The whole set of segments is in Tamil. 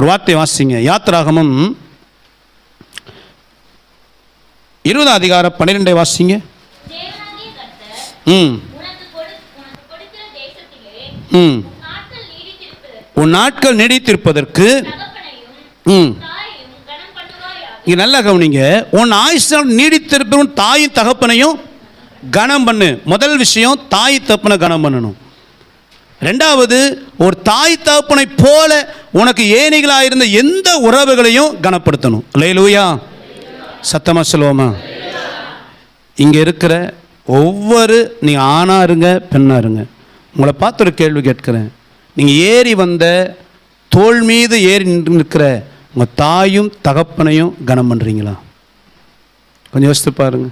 ஒரு வார்த்தை வாசிங்க. யாத்திராகமம் இருபதாம் அதிகாரம் பன்னிரெண்டை வாசிங்க. ம். ம். உன் நாட்கள் நீடித்திருப்பதற்கு ம். தாயையும் இங்க நல்லா கவனிங்க. உன் ஆயுஷால் நீடித்திருப்பவன் தாயும் தகப்பனையும் கனம் பண்ணு. முதல் விஷயம் தாய் தகப்பனை கனம் பண்ணணும். ரெண்டாவது ஒரு தாய் தகப்பனை போல உனக்கு ஏனிகளாக இருந்த எந்த உறவுகளையும் கனப்படுத்தணும். லேலூயா சத்தமாக சொல்லுவோமா? இங்கே இருக்கிற ஒவ்வொரு நீ ஆணா இருங்க பெண்ணா இருங்க. உங்களை பார்த்து ஒரு கேள்வி கேட்கிறேன். நீங்கள் ஏறி வந்த தோள் மீது ஏறி நின்று நிற்கிற உங்கள் தாயும் தகப்பனையும் கனம் பண்ணுறீங்களா கொஞ்சம் யோசித்து பாருங்க.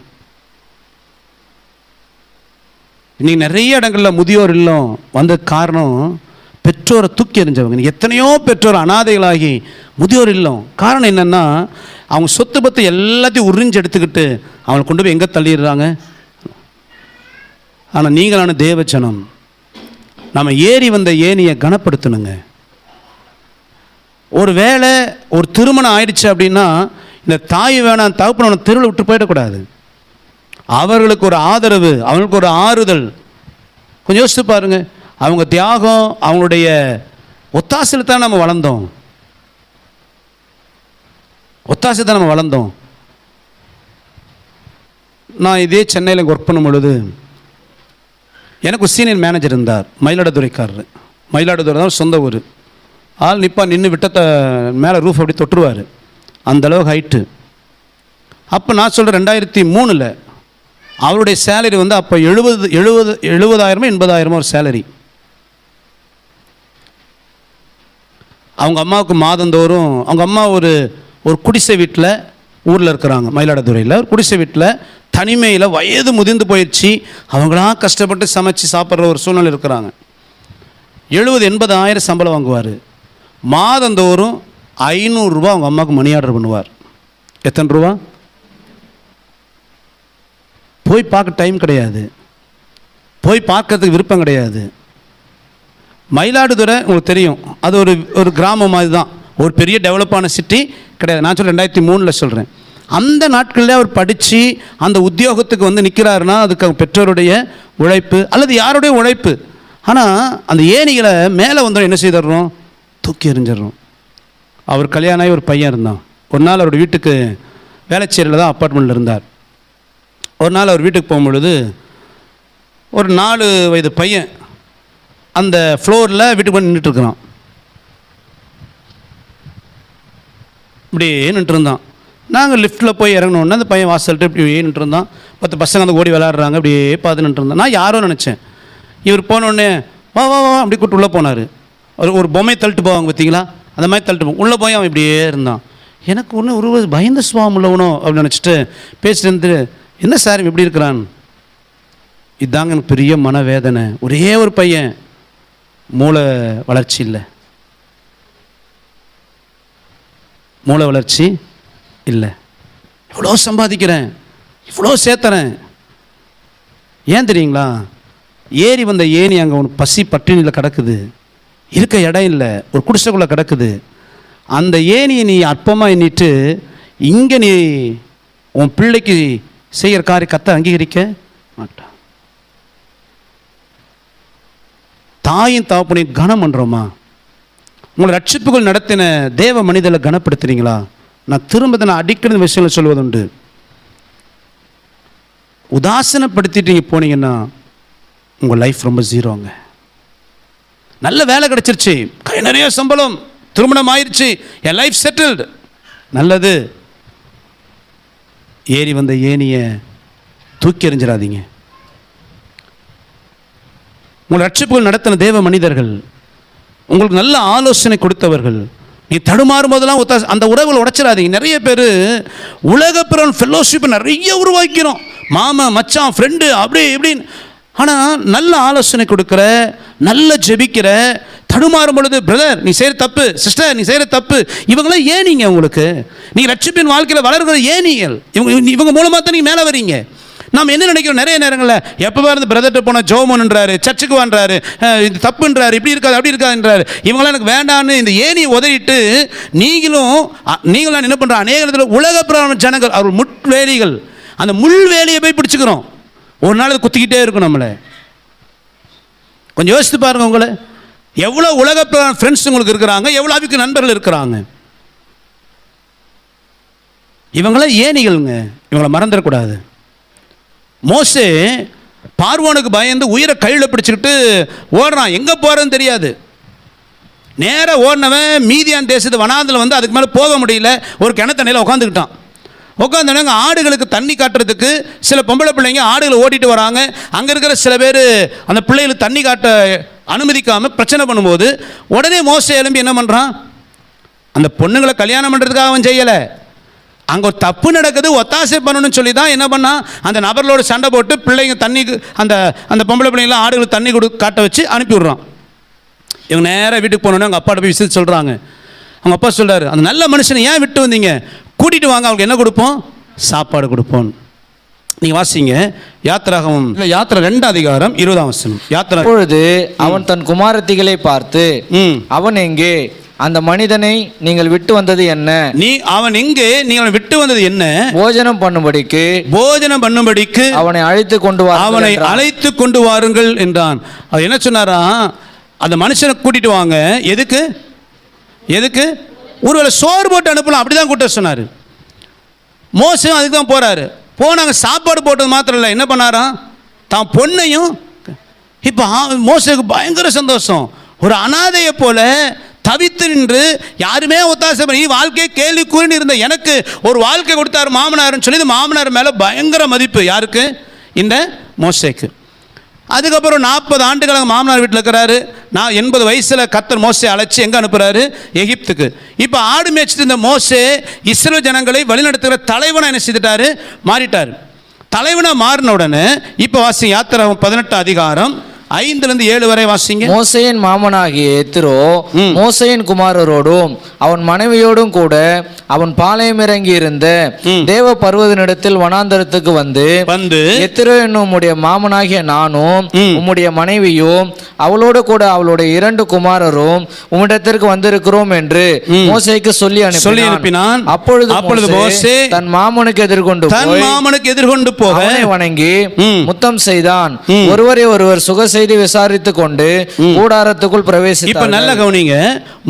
இன்னைக்கு நிறைய இடங்களில் முதியோர் இல்லம் வந்த காரணம் பெற்றோரை தூக்கி எறிஞ்சவங்க. எத்தனையோ பெற்றோர் அனாதைகளாகி முதியோர் இல்லம். காரணம் என்னென்னா அவங்க சொத்து பத்து எல்லாத்தையும் உறிஞ்சு எடுத்துக்கிட்டு அவங்களை கொண்டு போய் எங்கே தள்ளிடுறாங்க? ஆனால் நீங்களான தேவச்சனம் நம்ம ஏறி வந்த ஏனியை கனப்படுத்தணுங்க. ஒரு வேளை ஒரு திருமணம் ஆயிடுச்சு அப்படின்னா இந்த தாய் வேணாம் தகப்பன தெருவில் விட்டு போயிடக்கூடாது. அவர்களுக்கு ஒரு ஆதரவு அவங்களுக்கு ஒரு ஆறுதல். கொஞ்சம் யோசித்து பாருங்கள் அவங்க தியாகம் அவங்களுடைய ஒத்தாசையில் தான் நம்ம வளர்ந்தோம். ஒத்தாசை தான் நம்ம வளர்ந்தோம். நான் இதே சென்னையில் ஒர்க் பண்ணும் பொழுது எனக்கு சீனியர் மேனேஜர் இருந்தார் மயிலாடுதுறைக்காரர். மயிலாடுதுறை தான் சொந்த ஊர். ஆள் நிப்பா நின்று விட்டத்தை மேலே ரூஃப் அப்படி தொட்டுருவார். அந்த அளவுக்கு ஹைட்டு அப்போ நான் சொல்கிறேன் ரெண்டாயிரத்தி மூணில் அவருடைய சேலரி வந்து அப்போ எழுபது எழுபது எழுபதாயிரமோ எண்பதாயிரமோ ஒரு சேலரி அவங்க அம்மாவுக்கு மாதந்தோறும் அவங்க அம்மா ஒரு ஒரு குடிசை வீட்டில் ஊரில் இருக்கிறாங்க மயிலாடுதுறையில். ஒரு குடிசை வீட்டில் தனிமையில் வயது முதிர்ந்து போயிடுச்சு. அவங்களாம் கஷ்டப்பட்டு சமைச்சு சாப்பிட்ற ஒரு சூழ்நிலை இருக்கிறாங்க. எழுபது எண்பதாயிரம் சம்பளம் வாங்குவார். மாதந்தோறும் ஐநூறுரூவா அவங்க அம்மாவுக்கு மணி ஆர்டர் பண்ணுவார். எத்தனை ரூபா? போய் பார்க்க டைம் கிடையாது. போய் பார்க்கறதுக்கு விருப்பம் கிடையாது. மயிலாடுதுறை உங்களுக்கு தெரியும். அது ஒரு ஒரு கிராமம் மாதிரி தான் ஒரு பெரிய டெவலப்பான சிட்டி கிடையாது. நான் சொல்ல ரெண்டாயிரத்தி மூணில் சொல்கிறேன் அந்த நாட்களில் அவர் படித்து அந்த உத்தியோகத்துக்கு வந்து நிற்கிறாருன்னா அதுக்கு அவங்க பெற்றோருடைய உழைப்பு அல்லது யாருடைய உழைப்பு. ஆனால் அந்த ஏணிகளை மேலே வந்தோம் என்ன செய்திடுறோம்? தூக்கி எறிஞ்சிடுறோம். அவர் கல்யாணம் ஆகி ஒரு பையன் இருந்தான். ஒரு நாள் அவருடைய வீட்டுக்கு வேலைச்சேரியில் தான் அப்பார்ட்மெண்ட்டில் இருந்தார். ஒரு நாள் அவர் வீட்டுக்கு போகும்பொழுது ஒரு நாலு வயது பையன் அந்த ஃப்ளோரில் வீட்டுக்கு போய் நின்றுட்டுருக்குறான் இப்படியே நின்றுருந்தான் நாங்கள் லிஃப்ட்டில் போய் இறங்கினோடனே அந்த பையன் வாசல்ட்டு இப்படி நின்றுருந்தான் பத்து பசங்க அந்த ஓடி விளாட்றாங்க அப்படியே பார்த்து நின்றுட்டு நான் யாரோ நினச்சேன். இவர் போனோடனே வா வா வா அப்படி கூப்பிட்டு உள்ளே போனார். ஒரு ஒரு பொம்மை தள்ளிட்டு போவாங்க பார்த்தீங்களா? அந்த மாதிரி தள்ளிட்டு போவோம் உள்ளே போய் அவன் இப்படியே இருந்தான். எனக்கு ஒன்று ஒரு பயந்த சுவாமம் உள்ளவனோ அப்படின்னு நினச்சிட்டு பேசிட்டு இருந்து என்ன சார் இப்படி இருக்கிறான்? இதுதாங்க எனக்கு பெரிய மனவேதனை. ஒரே ஒரு பையன். மூளை வளர்ச்சி இல்லை. மூளை வளர்ச்சி இல்லை. இவ்வளோ சம்பாதிக்கிறேன் இவ்வளோ சேர்த்துறேன். ஏன் தெரியுங்களா? ஏறி வந்த ஏணி அங்கே ஒன்று பசி பட்டினியில் கிடக்குது. இருக்க இடம் இல்லை ஒரு குடிசைக்குள்ளே கிடக்குது. அந்த ஏணியை நீ அற்பமாக எண்ணிட்டு இங்கே நீ உன் பிள்ளைக்கு செய்கிற காரிய கத்தை அங்கீகரிக்க மாட்டான் தாயும் தாப்பனையும் கனம் பண்ணுறோமா உங்களை ரட்சிப்புகள் நடத்தின தேவ மனிதர்களை கனப்படுத்துறீங்களா? நான் திரும்ப நான் அடிக்கடி விஷயங்களை சொல்வதுண்டு. உதாசனப்படுத்திட்டு நீங்கள் போனீங்கன்னா உங்கள் லைஃப் ரொம்ப ஜீரோங்க நல்ல வேலை கிடச்சிருச்சு. கை நிறைய சம்பளம். திருமணம் ஆயிடுச்சு என் லைஃப் செட்டில்டு நல்லது. ஏறி வந்த ஏனியை தூக்கி எறிஞ்சிடாதீங்க. உங்கள் ரட்சிப்புகள் நடத்தின தேவ மனிதர்கள் உங்களுக்கு நல்ல ஆலோசனை கொடுத்தவர்கள் நீ தடுமாறும் போதெல்லாம் ஒத்த அந்த உறவுகள் உடைச்சிடாதீங்க. நிறைய பேர் உலக பிறன் ஃபெல்லோஷிப்பை நிறைய உருவாக்கிறோம். மாமா மச்சான் ஃப்ரெண்டு அப்படி இப்படின்னு. ஆனால் நல்ல ஆலோசனை கொடுக்குற நல்ல ஜெபிக்கிற தடுமாறும் பொழுது பிரதர் நீ செய்கிற தப்பு சிஸ்டர் நீ செய்கிற தப்பு இவங்களாம் ஏனிங்க உங்களுக்கு? நீங்கள் ரட்சிப்பின் வாழ்க்கையில் வளர்கிற ஏனிகள் இவங்க இவங்க மூலமாக தான் நீங்கள் மேலே வரீங்க. நாம் என்ன நினைக்கிறோம்? நிறைய நேரங்களில் எப்போ இருந்து பிரதர்கிட்ட போனால் ஜோமன்ன்றாரு சர்ச்சுக்கு வான்றாரு இது தப்புன்றாரு இப்படி இருக்காது அப்படி இருக்காதுன்றாரு. இவங்களாம் எனக்கு வேண்டான்னு இந்த ஏணியை உதறிட்டு நீங்களும் அ- நீங்களும் என்ன பண்ணுற அநேக இடத்துல உலக பிராமண ஜனங்கள் அவர் முட்வேலிகள் அந்த முள்வேலியை போய் பிடிச்சிக்கிறோம். ஒரு நாள் அது குத்திக்கிட்டே இருக்கும் நம்மளை. கொஞ்சம் யோசித்து பாருங்க உங்களை. எவ்வளோ உலக ஃப்ரெண்ட்ஸ் உங்களுக்கு இருக்கிறாங்க எவ்வளோ அவிக்கு நண்பர்கள் இருக்கிறாங்க. இவங்களாம் ஏனிகள்ங்க இவங்களை மறந்துடக்கூடாது. மோசே பார்வோனுக்கு பயந்து உயிரை கையில் பிடிச்சிக்கிட்டு ஓடுறான். எங்கே போகிறன்னு தெரியாது. நேராக ஓடினவன் மீதியான் தேசத்து வனாந்தில் வந்து அதுக்கு மேலே போக முடியல. ஒரு கிணத்தண்ணியில் உட்காந்துக்கிட்டான் உட்காந்துனாங்க ஆடுகளுக்கு தண்ணி காட்டுறதுக்கு சில பொம்பளை பிள்ளைங்க ஆடுகளை ஓட்டிட்டு வராங்க. அங்கே இருக்கிற சில பேர் அந்த பிள்ளைகளுக்கு தண்ணி காட்ட அனுமதிக்காமல் பிரச்சனை பண்ணும்போது உடனே மோசை எழும்பி என்ன பண்ணுறான் அந்த பொண்ணுங்களை கல்யாணம் பண்ணுறதுக்காக அவன் செய்யலை. அங்கே ஒரு தப்பு நடக்குது ஒத்தாசை பண்ணணும்னு சொல்லி தான் என்ன பண்ணா? அந்த நபர்களோட சண்டை போட்டு பிள்ளைங்க தண்ணி அந்த அந்த பொம்பளை பிள்ளைங்களாம் ஆடுகளுக்கு தண்ணி கொடு காட்ட வச்சு அனுப்பி விட்றான். இவங்க நேராக வீட்டுக்கு போனோன்னே அவங்க அப்பாட்ட போய் விசிட் சொல்கிறாங்க அவங்க அப்பா சொல்றாரு அந்த நல்ல மனுஷனை ஏன் விட்டு வந்தீங்க? கூட்டிகிட்டு வாங்க அவங்களுக்கு என்ன கொடுப்போம்? சாப்பாடு கொடுப்போம். நீங்கள் வாசிங்க யாத்திராகவும் இல்லை யாத்திரை ரெண்டு அதிகாரம் இருபதாம் வசனம். யாத்திரா அப்பொழுது அவன் தன் குமாரத்திகளை பார்த்து ம். அவன் எங்கே? அந்த மனிதனை நீங்கள் விட்டு வந்தது என்ன? நீ அவன் எங்கே? நீ அவனை விட்டு வந்தது என்ன? போஜனம் பண்ணும்படிக்கு போஜனம் பண்ணும்படிக்கு அவனை அழைத்து கொண்டு வா அவனை அழைத்து கொண்டு வாருங்கள் என்றான். அது என்ன சொன்னாரா? அந்த மனுஷனை கூட்டிட்டு வாங்க. எதுக்கு? எதுக்கு? ஒருவேளை சோறு போட்டு அனுப்பலாம். அப்படிதான் கூட்ட சொன்னார். மோசம் அதுக்கு தான் போறாரு. போனாங்க சாப்பாடு போட்டது மாத்திரம் இல்லை. என்ன பண்ணாராம் தான் பொண்ணையும் இப்போ மோசக்கு பயங்கர சந்தோஷம். ஒரு அனாதையை போல தவித்து நின்று யாருமே ஒத்தாசை பண்ணி வாழ்க்கையை கேள்வி கூறின்னு இருந்த எனக்கு ஒரு வாழ்க்கை கொடுத்தாரு மாமனார்னு சொல்லி இந்த மாமனார் மேலே பயங்கர மதிப்பு. யாருக்கு? இந்த மோசைக்கு. அதுக்கப்புறம் நாற்பது ஆண்டுகள் மாமனார் வீட்டில் இருக்கிறாரு. நான் எண்பது வயசில் கத்தர் மோசை அழைச்சி எங்கே அனுப்புகிறாரு எகிப்துக்கு. இப்போ ஆடு மேய்ச்சிட்டு இருந்த மோசே இஸ்ரோ ஜனங்களை வழிநடத்துகிற தலைவனை என்ன செய்துட்டாரு? மாறிட்டார். தலைவனாக மாறின உடனே இப்போ வாசி யாத்திரை பதினெட்டு அதிகாரம். ஐந்துலேருந்து ஏழு வரை வாசிங்க மோசையின் மாமனாகிய எத்திரோ. மோசையின் குமாரரோடும் அவன் மனைவியோடும் கூட அவன் பாளையம் இறங்கி இருந்த. தேவ பர்வதனிடத்தில் வனாந்தரத்துக்கு வந்து வந்து எத்திரோ என்னும் உம்முடைய மாமனாகிய நானும். உம்முடைய மனைவியும் அவளோடு கூட அவளுடைய இரண்டு குமாரரும் உம்மிடத்திற்கு வந்திருக்கிறோம் என்று. மோசேக்கு சொல்லி சொல்லி அனுப்பினான். அப்பொழுது அப்பொழுது மோசே தன் மாமனுக்கு எதிர்கொண்டு தன் மாமனுக்கு எதிர்கொண்டு போக வணங்கி. முத்தம் செய்தான். ஒருவரை ஒருவர் சுக செய்தி விசாரித்துக் கொண்டு கூடாரத்துக்குள் இப்ப பிரவேசித்தார் நல்ல கவனிங்க.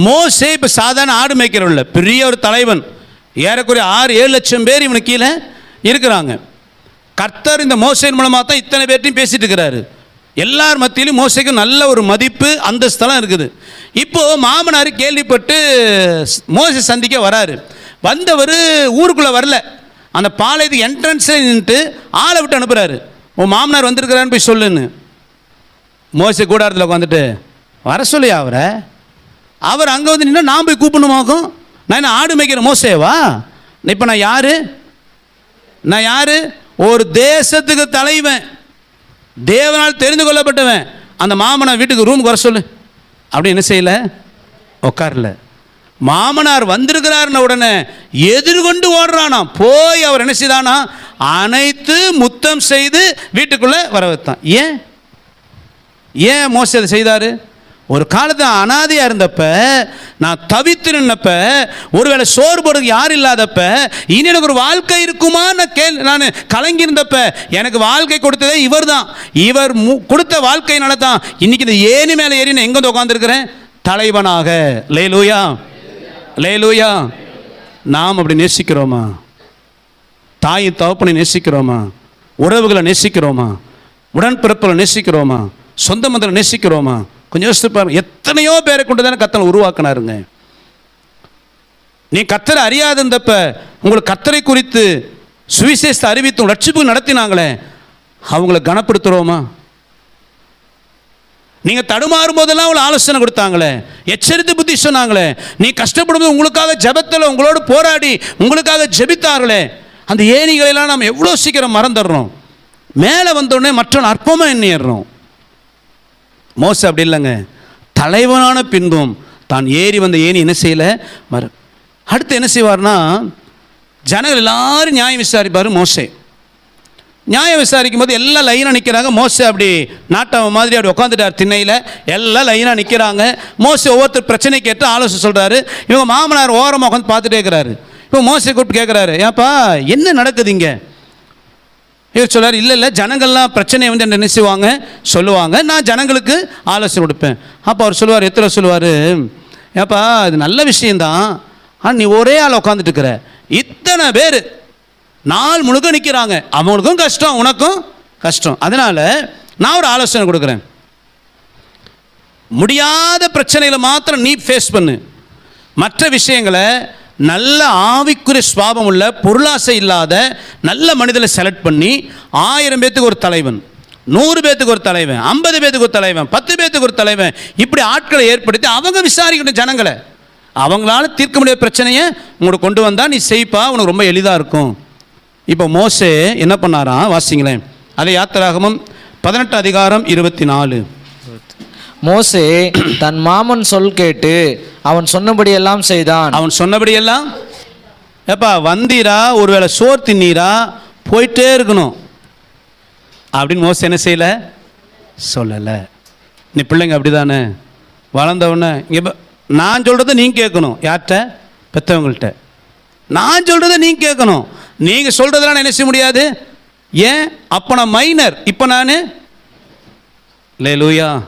மோசே இப்ப சாதாரண ஆடு மேய்க்கிறவன் இல்ல. பெரிய ஒரு தலைவன். ஏறக்குறைய ஆறு ஏழு லட்சம் பேர் இவனுக்கு கீழே இருக்கிறாங்க. கர்த்தர் இந்த மோசையின் மூலமா தான் இத்தனை பேர்ட்டையும் பேசிட்டு இருக்கிறாரு. எல்லார் மத்தியிலும் மோசைக்கு நல்ல ஒரு மதிப்பு அந்த ஸ்தலம் இருக்குது. இப்போ மாமனார் கேள்விப்பட்டு மோசை சந்திக்க வராரு. வந்தவர் ஊருக்குள்ள வரல. அந்த பாளையத்துக்கு என்ட்ரன்ஸில் நின்றுட்டு ஆளை விட்டு அனுப்புறாரு. உன் மாமனார் வந்திருக்கிறான்னு போய் சொல்லுன்னு. மோசை கூடாரத்தில் உட்காந்துட்டு வர சொல்லியா அவரை? அவர் அங்கே வந்து நின்று நான் போய் கூப்பிடணுமாக்கும் நான் என்ன ஆடு மேய்க்கிற மோசேவா? இப்போ நான் யாரு? நான் யாரு? ஒரு தேசத்துக்கு தலைவன். தேவனால் தெரிந்து கொள்ளப்பட்டவன். அந்த மாமனார் வீட்டுக்கு ரூமுக்கு வர சொல்லு. அப்படி என்ன செய்யல? உட்காரல மாமனார் வந்திருக்கிறார்ன உடனே எதிர்கொண்டு ஓடுறானாம். போய் அவர் என்ன செய்தானா? அனைத்து முத்தம் செய்து வீட்டுக்குள்ளே வர வைத்தான். ஏன்? ஏன் மோச அதை செய்தார்? ஒரு காலத்தில் அனாதையாக இருந்தப்ப நான் தவித்து நின்னப்ப ஒருவேளை சோறு போடுறதுக்கு யாரும் இல்லாதப்ப இனி எனக்கு ஒரு வாழ்க்கை இருக்குமா? நான் கேள் நான் கலங்கியிருந்தப்ப எனக்கு வாழ்க்கை கொடுத்ததே இவர் தான் இவர் மு கொடுத்த வாழ்க்கையினால தான் இன்னைக்கு இந்த ஏணி மேலே ஏறி நான் எங்கே வந்து உட்காந்துருக்கிறேன் தலைவனாக. லேலூயா. லேலூயா. நாம் அப்படி நேசிக்கிறோமா? தாயின் தகப்பனை நேசிக்கிறோமா? உறவுகளை நேசிக்கிறோமா? உடன்பிறப்பில் நேசிக்கிறோமா? சொந்த மந்திரம் நேசிக்கிறோமா? கொஞ்சம் யோசித்து பாருங்க. எத்தனையோ பேரை கொண்டு தானே கத்தனை உருவாக்கினாருங்க. நீ கத்தரை அறியாது இருந்தப்ப உங்களுக்கு கத்தரை குறித்து சுவிசேஷத்தை அறிவித்தும் லட்சிப்பு நடத்தினாங்களே அவங்கள கனப்படுத்துகிறோமா நீங்க தடுமாறும் போதெல்லாம் அவளை ஆலோசனை கொடுத்தாங்களே. எச்சரித்து புத்தி சொன்னாங்களே. நீ கஷ்டப்படும்போது உங்களுக்காக ஜெபத்தில் உங்களோடு போராடி உங்களுக்காக ஜெபித்தார்களே. அந்த ஏணிகளெல்லாம் நாம் எவ்வளோ சீக்கிரம் மறந்துடுறோம். மேலே வந்தோடனே மற்றவன் அற்பமாக எண்ணிடுறோம். மோச அப்படி இல்லைங்க. தலைவனான பின்பும் தான் ஏறி வந்த ஏணி என்ன செய்யலை? மறு அடுத்து என்ன செய்வார்னா ஜனங்கள் எல்லாரும் நியாயம் விசாரிப்பார் மோசே. நியாயம் விசாரிக்கும் போது எல்லாம் லைனாக நிற்கிறாங்க மோசை அப்படி நாட்டம் மாதிரி அப்படி உட்காந்துட்டார் திண்ணையில். எல்லாம் லைனாக நிற்கிறாங்க மோசை ஒவ்வொருத்தர் பிரச்சனை கேட்டு ஆலோசனை சொல்கிறாரு இவங்க மாமனார் ஓரமாக உட்காந்து பார்த்துட்டே இருக்கிறாரு. இப்போ மோசை கூப்பிட்டு கேட்குறாரு ஏப்பா என்ன நடக்குது இங்கே? இவர் சொல்றாரு இல்லை இல்லை ஜனங்கள்லாம் பிரச்சனையை வந்து என்ன செய்வாங்க சொல்லுவாங்க. நான் ஜனங்களுக்கு ஆலோசனை கொடுப்பேன். அப்போ அவர் சொல்லுவார் எத்தனை சொல்லுவார்? ஏப்பா இது நல்ல விஷயந்தான் ஆனால் நீ ஒரே ஆள் உட்காந்துட்டு இருக்கிற. இத்தனை பேர் நாள் முழுக்க நிற்கிறாங்க அவங்களுக்கும் கஷ்டம் உனக்கும் கஷ்டம். அதனால் நான் ஒரு ஆலோசனை கொடுக்குறேன். முடியாத பிரச்சனைகளை மாத்திரம் நீ ஃபேஸ் பண்ணு. மற்ற விஷயங்களை நல்ல ஆவிக்குரிய சுவாபம் உள்ள பொருளாசை இல்லாத நல்ல மனிதனை செலக்ட் பண்ணி ஆயிரம் பேத்துக்கு ஒரு தலைவன் நூறு பேத்துக்கு ஒரு தலைவன் ஐம்பது பேத்துக்கு ஒரு தலைவன் பத்து பேத்துக்கு ஒரு தலைவன் இப்படி ஆட்களை ஏற்படுத்தி அவங்க விசாரிக்கணும் ஜனங்களை. அவங்களால தீர்க்க முடியாத பிரச்சனையை உங்களுக்கு கொண்டு வந்தால் நீ செய்ப்பா உனக்கு ரொம்ப எளிதாக இருக்கும். இப்போ மோசே என்ன பண்ணாராம்? வாசிங்களேன். அதை யாத்திராகமும் பதினெட்டு அதிகாரம் இருபத்தி நாலு. மோசே தன் மாமன் சொல் கேட்டு அவன் சொன்னபடியெல்லாம் செய்தான். அவன் சொன்னபடியெல்லாம்? ஏப்பா வந்தீரா ஒருவேளை சோறு தின்னீரா போயிட்டே இருக்கணும். அப்படின்னு மோசம் என்ன செய்யலை? சொல்லலை. நீ பிள்ளைங்க அப்படி தானே வளர்ந்தவொடனே இங்கே பா- நான் சொல்கிறத நீங்கள் கேட்கணும். யார்கிட்ட? பெற்றவங்கள்ட்ட நான் சொல்கிறத நீங்கள் கேட்கணும். நீங்கள் சொல்கிறதெல்லாம் என்ன செய்ய முடியாது? ஏன்? அப்போ நான் மைனர் இப்போ நான்? லே லூயா